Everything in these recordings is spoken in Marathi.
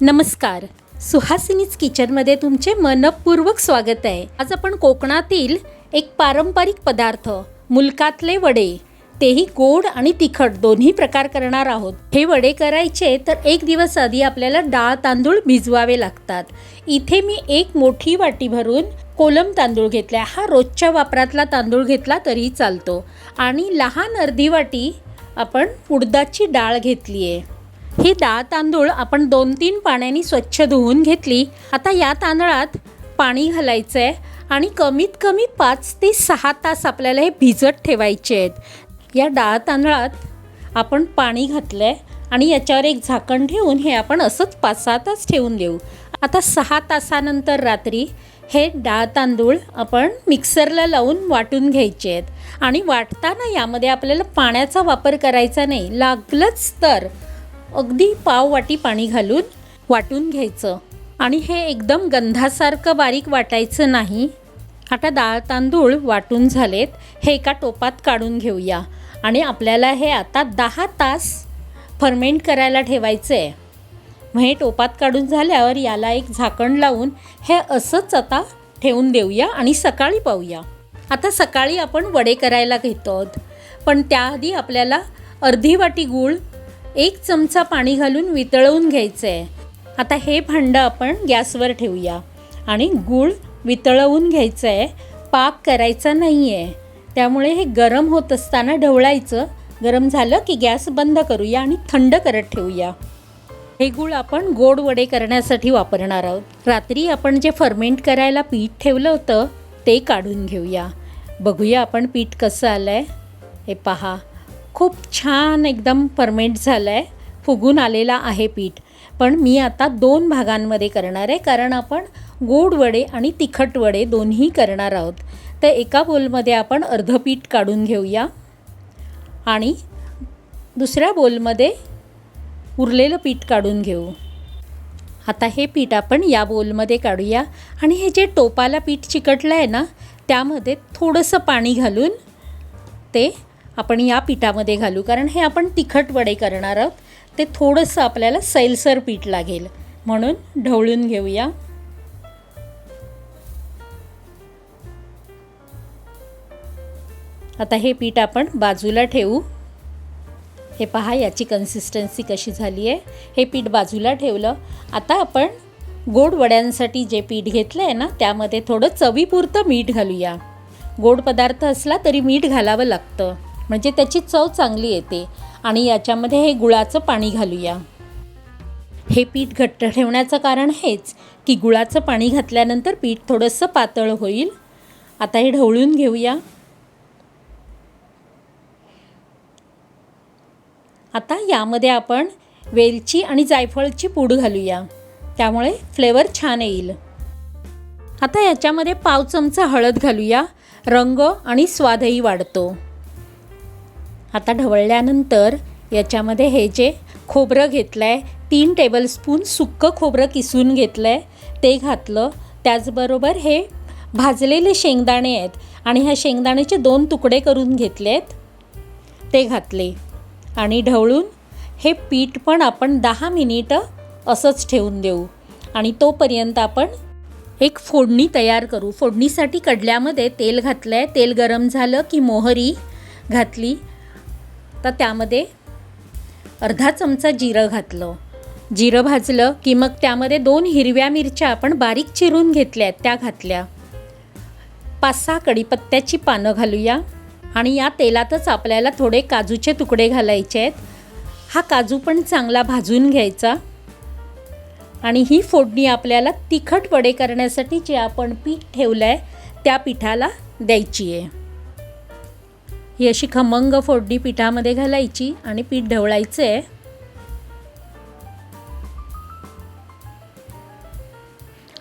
नमस्कार. सुहासिनीच किचनमध्ये तुमचे मनपूर्वक स्वागत आहे. आज आपण कोकणातील एक पारंपरिक पदार्थ मुलकातले वडे तेही गोड आणि तिखट दोन्ही प्रकार करणार आहोत. हे वडे करायचे तर एक दिवस आधी आपल्याला डाळ तांदूळ भिजवावे लागतात. इथे मी एक मोठी वाटी भरून कोलम तांदूळ घेतला हा रोजच्या वापरातला तांदूळ घेतला तरी चालतो. आणि लहान अर्धी वाटी आपण उडदाची डाळ घेतली आहे ही डाळ तांदूळ आपण दोन तीन पाण्याने स्वच्छ धुवून घेतली. आता या तांदळात पाणी घालायचं आहे आणि कमीत कमी पाच ते सहा तास आपल्याला हे भिजत ठेवायचे आहेत. या डाळ तांदळात आपण पाणी घातलं आहे आणि याच्यावर एक झाकण ठेवून हे आपण असंच पाच सहा तास ठेवून देऊ. आता सहा तासानंतर रात्री हे डाळ तांदूळ आपण मिक्सरला लावून वाटून घ्यायचे आहेत. आणि वाटताना यामध्ये आपल्याला पाण्याचा वापर करायचा नाही. लागलंच तर. अगदी पाव वाटी पाणी घालून वाटून घ्यायचं. आणि हे एकदम गंधासारखं बारीक वाटायचं नाही. आता डाळ तांदूळ वाटून झालेत हे एका टोपात काढून घेऊया. आणि आपल्याला हे आता दहा तास फर्मेंट करायला ठेवायचं आहे मग हे टोपात काढून झाल्यावर याला एक झाकण लावून हे असंच आता ठेवून देऊया आणि सकाळी पाहूया. आता सकाळी आपण वडे करायला घेतो आहोत पण त्याआधी आपल्याला अर्धी वाटी गूळ एक चमचा पाणी घालून वितळवून घ्यायचं आहे आता हे भांडं आपण गॅसवर ठेवूया. आणि गूळ वितळवून घ्यायचं आहे पाक करायचा नाही आहे त्यामुळे हे गरम होत असताना ढवळायचं. गरम झालं की गॅस बंद करूया आणि थंड करत ठेवूया. हे गूळ आपण गोड वडे करण्यासाठी वापरणार आहोत. रात्री आपण जे फर्मेंट करायला पीठ ठेवलं होतं ते काढून घेऊया. बघूया आपण पीठ कसं आलं आहे हे पहा. खूप छान एकदम फर्मेंट झालं आहे फुगून आलेला आहे पीठ. पण मी आता दोन भागांमध्ये करणार आहे कारण आपण गोड वडे आणि तिखट वडे दोन्ही करणार आहोत. तर एका बोलमध्ये आपण अर्ध पीठ काढून घेऊया. आणि दुसऱ्या बोलमध्ये उरलेलं पीठ काढून घेऊ. आता हे पीठ आपण या बोलमध्ये काढूया. आणि हे जे टोपाला पीठ चिकटलं आहे ना त्यामध्ये थोडंसं पाणी घालून ते आपण या पिठामध्ये घालू. कारण हे आपण तिखट वडे करणार आहोत. ते थोडंसं आपल्याला सैलसर पीठ लागेल. म्हणून ढवळून घेऊया. आता हे पीठ आपण बाजूला ठेवू. हे पहा याची कन्सिस्टन्सी कशी झाली आहे हे पीठ बाजूला ठेवलं. आता आपण गोड वड्यांसाठी जे पीठ घेतलं आहे ना त्यामध्ये थोडं चवीपुरतं मीठ घालूया. गोड पदार्थ असला तरी मीठ घालावं लागतं. म्हणजे त्याची चव चांगली येते. आणि याच्यामध्ये हे गुळाचं पाणी घालूया. हे पीठ घट्ट ठेवण्याचं कारण हेच की गुळाचं पाणी घातल्यानंतर पीठ थोडंसं पातळ होईल. आता हे ढवळून घेऊया. आता यामध्ये आपण वेलची आणि जायफळची पूड घालूया. त्यामुळे फ्लेवर छान येईल. आता याच्यामध्ये पाव चमचा हळद घालूया. रंग आणि स्वादही वाढतो. आता ढवळल्यानंतर याच्यामध्ये हे जे खोबरं घेतलं आहे तीन टेबलस्पून सुक्कं खोबरं किसून घेतलं आहे ते घातलं. त्याचबरोबर हे भाजलेले शेंगदाणे आहेत आणि ह्या शेंगदाण्याचे दोन तुकडे करून घेतले आहेत ते घातले. आणि ढवळून हे पीठ पण आपण दहा मिनिटं असंच ठेवून देऊ. आणि तोपर्यंत आपण एक फोडणी तयार करू. फोडणीसाठी कडल्यामध्ये तेल घातलं आहे तेल गरम झालं की मोहरी घातली. तर त्यामध्ये अर्धा चमचा जिरं घातलं. जिरं भाजलं की मग त्यामध्ये दोन हिरव्या मिरच्या आपण बारीक चिरून घेतल्या आहेत त्या घातल्या. पाच सहा कढीपत्त्याची पानं घालूया आणि या तेलातच आपल्याला थोडे काजूचे तुकडे घालायचे आहेत. हा काजू पण चांगला भाजून घ्यायचा आणि ही फोडणी आपल्याला तिखट वडे करण्यासाठी जे आपण पीठ ठेवलं आहे त्या पिठाला द्यायची आहे ही अशी खमंग फोडणी पिठामध्ये घालायची आणि पीठ ढवळायचं आहे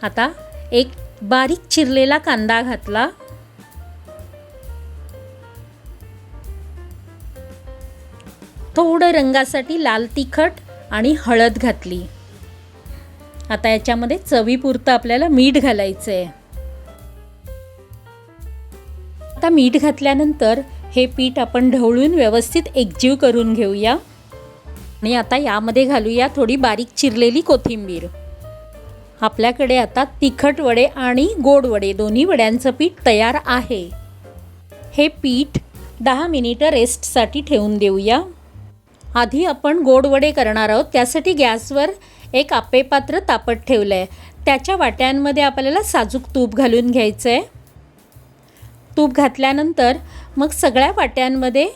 आता एक बारीक चिरलेला कांदा घातला. थोडं रंगासाठी लाल तिखट आणि हळद घातली. आता याच्यामध्ये चवीपुरतं आपल्याला मीठ घालायचं आहे आता मीठ घातल्यानंतर हे पीठ आपण ढवळून व्यवस्थित एकजीव करून घेऊया. आणि आता यामध्ये घालूया थोडी बारीक चिरलेली कोथिंबीर. आपल्याकडे आता तिखट वडे आणि गोड वडे दोन्ही वड्यांचं पीठ तयार आहे. हे पीठ दहा मिनिटं रेस्टसाठी ठेवून देऊया. आधी आपण गोड वडे करणार आहोत. त्यासाठी गॅसवर एक आपेपात्र तापत ठेवलं आहे त्याच्या वाट्यांमध्ये आपल्याला साजूक तूप घालून घ्यायचं आहे तूप घातल्यानंतर मग सगळ्या वाट्यांमध्ये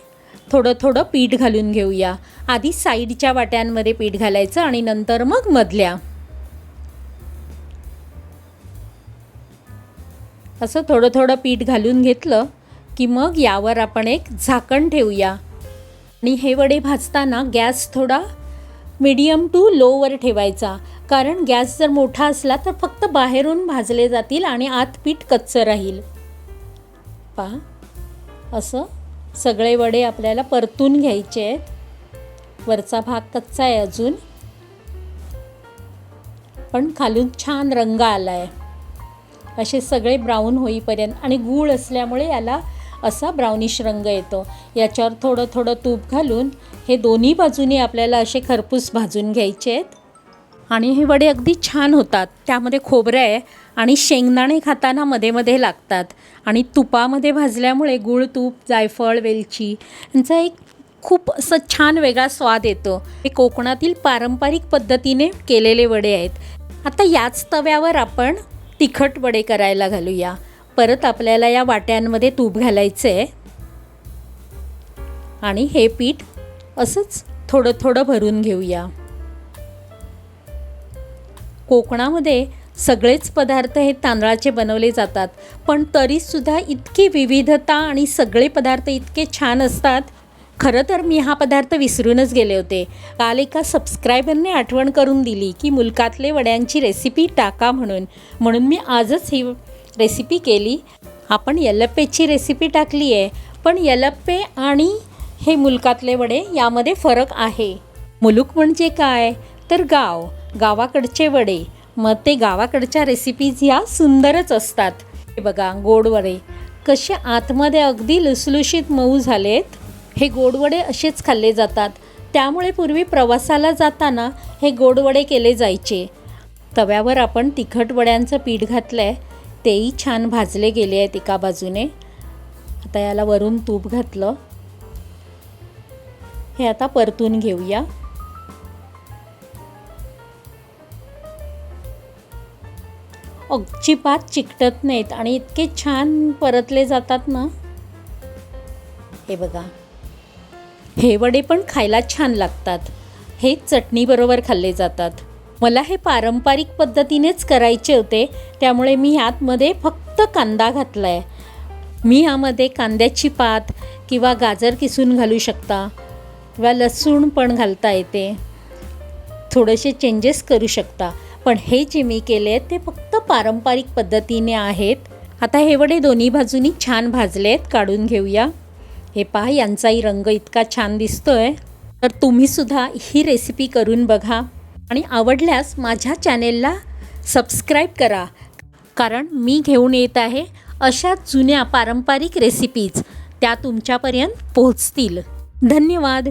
थोडं थोडं पीठ घालून घेऊया. आधी साईडच्या वाट्यांमध्ये पीठ घालायचं आणि नंतर मग मधल्या. असं थोडं थोडं पीठ घालून घेतलं की मग यावर आपण एक झाकण ठेवूया. आणि हे वडे भाजताना गॅस थोडा मिडियम टू लोवर ठेवायचा. कारण गॅस जर मोठा असला तर फक्त बाहेरून भाजले जातील आणि आत पीठ कच्चं राहील. पहा असं सगळे वडे आपल्याला परतून घ्यायचे आहेत. वरचा भाग कच्चा आहे अजून. पण खालून छान रंग आला आहे असे सगळे ब्राऊन होईपर्यंत आणि गूळ असल्यामुळे याला असा ब्राउनिश रंग येतो. याच्यावर थोडं थोडं तूप घालून हे दोन्ही बाजूनी आपल्याला असे खरपूस भाजून घ्यायचे आहेत. आणि हे वडे अगदी छान होतात. त्यामध्ये खोबरं आहे आणि शेंगदाणे खाताना मध्ये मध्ये लागतात. आणि तुपामध्ये भाजल्यामुळे गूळ तूप जायफळ वेलची यांचा एक खूप असं छान वेगळा स्वाद येतो. हे कोकणातील पारंपरिक पद्धतीने केलेले वडे आहेत. आता याच तव्यावर आपण तिखट वडे करायला घालूया. परत आपल्याला या वाट्यांमध्ये तूप घालायचं आहे आणि हे पीठ असंच थोडं थोडं भरून घेऊया. कोकणामध्ये सगळेच पदार्थ हे तांदळाचे बनवले जातात. पण तरीसुद्धा इतकी विविधता आणि सगळे पदार्थ इतके छान असतात. खरं तर मी हा पदार्थ विसरूनच गेले होते. काल एका सबस्क्रायबरने आठवण करून दिली की मुलकातले वड्यांची रेसिपी टाका म्हणून. म्हणून मी आजच ही रेसिपी केली. आपण यलप्पेची रेसिपी टाकली आहे पण यलप्पे आणि हे मुलकातले वडे यामध्ये फरक आहे. मुलूक म्हणजे काय? तर गाव. गावाकडचे वडे. मग ते गावाकडच्या रेसिपीज ह्या सुंदरच असतात. हे बघा गोडवडे कसे आतमध्ये अगदी लुसलुशीत मऊ झालेत. हे गोडवडे असेच खाल्ले जातात. त्यामुळे पूर्वी प्रवासाला जाताना हे गोडवडे केले जायचे. तव्यावर आपण तिखट वड्यांचं पीठ घातलं आहे तेही छान भाजले गेले आहेत एका बाजूने. आता याला वरून तूप घातलं. हे आता परतून घेऊया. अजिबात चिकटत नाहीत आणि इतके छान परतले जातात ना. हे बघा. हे वडे पण खायला छान लागतात. हे चटणीबरोबर खाल्ले जातात. मला हे पारंपरिक पद्धतीनेच करायचे होते त्यामुळे मी ह्यातमध्ये फक्त कांदा घातला आहे मी ह्यामध्ये कांद्याची पात किंवा गाजर किसून घालू शकता किंवा लसूण पण घालता येते. थोडेसे चेंजेस करू शकता. पण हे जे मी केले ते फक्त पारंपरिक पद्धतीने आहेत. आता हे वडे दोन्ही बाजूनी छान भाजले आहेत काढून घेऊया. हे पहा यांचाही रंग इतका छान दिसतोय. तर तुम्हीसुद्धा ही रेसिपी करून बघा. आणि आवडल्यास माझ्या चॅनेलला सबस्क्राईब करा. कारण मी घेऊन येत आहे अशा जुन्या पारंपरिक रेसिपीज त्या तुमच्यापर्यंत पोहोचतील. धन्यवाद!